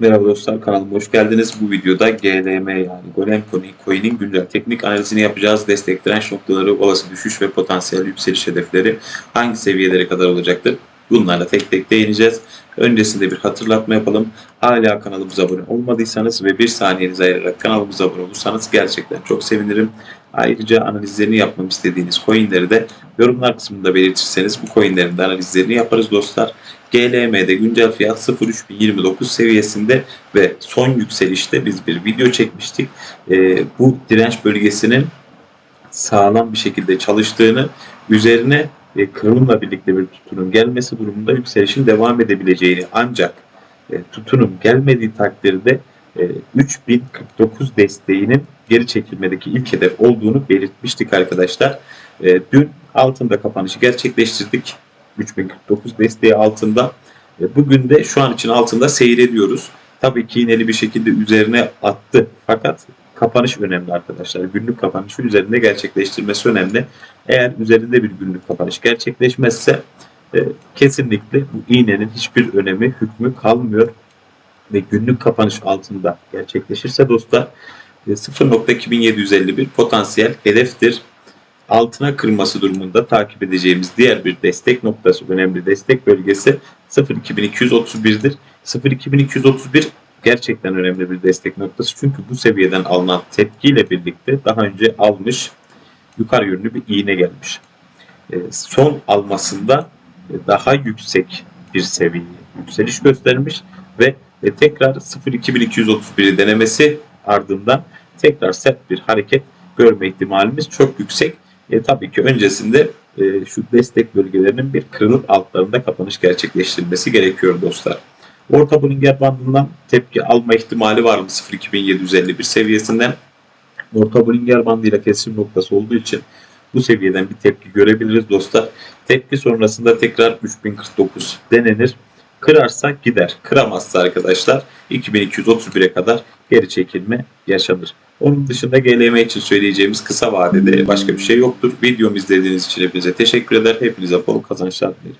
Merhaba dostlar kanalıma hoş geldiniz. Bu videoda GLM yani Golem Coin- Coin'in güncel teknik analizini yapacağız. Destek direnç noktaları, olası düşüş ve potansiyel yükseliş hedefleri hangi seviyelere kadar olacaktır? Bunlarla tek tek değineceğiz. Öncesinde bir hatırlatma yapalım. Hala kanalımıza abone olmadıysanız ve bir saniyenizi ayırarak kanalımıza abone olursanız gerçekten çok sevinirim. Ayrıca analizlerini yapmamı istediğiniz coinleri de yorumlar kısmında belirtirseniz bu coinlerin de analizlerini yaparız dostlar. GLM'de güncel fiyat 0.3029 seviyesinde ve son yükselişte biz bir video çekmiştik. Ee, bu direnç bölgesinin sağlam bir şekilde çalıştığını, üzerine e, kırılımla birlikte bir tutunun gelmesi durumunda yükselişin devam edebileceğini ancak e, tutunun gelmediği takdirde e, 3049 desteğinin geri çekilmedeki ilk hedef olduğunu belirtmiştik arkadaşlar. E, dün altında kapanışı gerçekleştirdik. 3049 desteği altında. E, Bugün de şu an için altında seyrediyoruz. Tabii ki iğneli bir şekilde üzerine attı. Fakat kapanış önemli arkadaşlar. Günlük kapanışı üzerinde gerçekleştirmesi önemli. Eğer üzerinde bir günlük kapanış gerçekleşmezse e, kesinlikle bu iğnenin hiçbir önemi, hükmü kalmıyor. Ve günlük kapanış altında gerçekleşirse dostlar 0.2751 potansiyel hedeftir altına kırması durumunda takip edeceğimiz diğer bir destek noktası, önemli destek bölgesi 02231'dir. 02231 gerçekten önemli bir destek noktası çünkü bu seviyeden alınan tepkiyle birlikte daha önce almış yukarı yönlü bir iğne gelmiş. E, son almasında daha yüksek bir seviye yükseliş göstermiş ve e, tekrar 02231'i denemesi ardından tekrar sert bir hareket görme ihtimalimiz çok yüksek. E, tabii ki öncesinde e, şu destek bölgelerinin bir kırılıp altlarında kapanış gerçekleştirilmesi gerekiyor dostlar. Orta Bollinger bandından tepki alma ihtimali var mı 0.2751 seviyesinden? Orta Bollinger bandıyla kesim noktası olduğu için bu seviyeden bir tepki görebiliriz dostlar. Tepki sonrasında tekrar 3049 denenir. Kırarsa gider. Kıramazsa arkadaşlar 2231'e kadar geri çekilme yaşanır. Onun dışında GLM için söyleyeceğimiz kısa vadede başka bir şey yoktur. Videomu izlediğiniz için hepinize teşekkür eder. Hepinize bol kazançlar dilerim.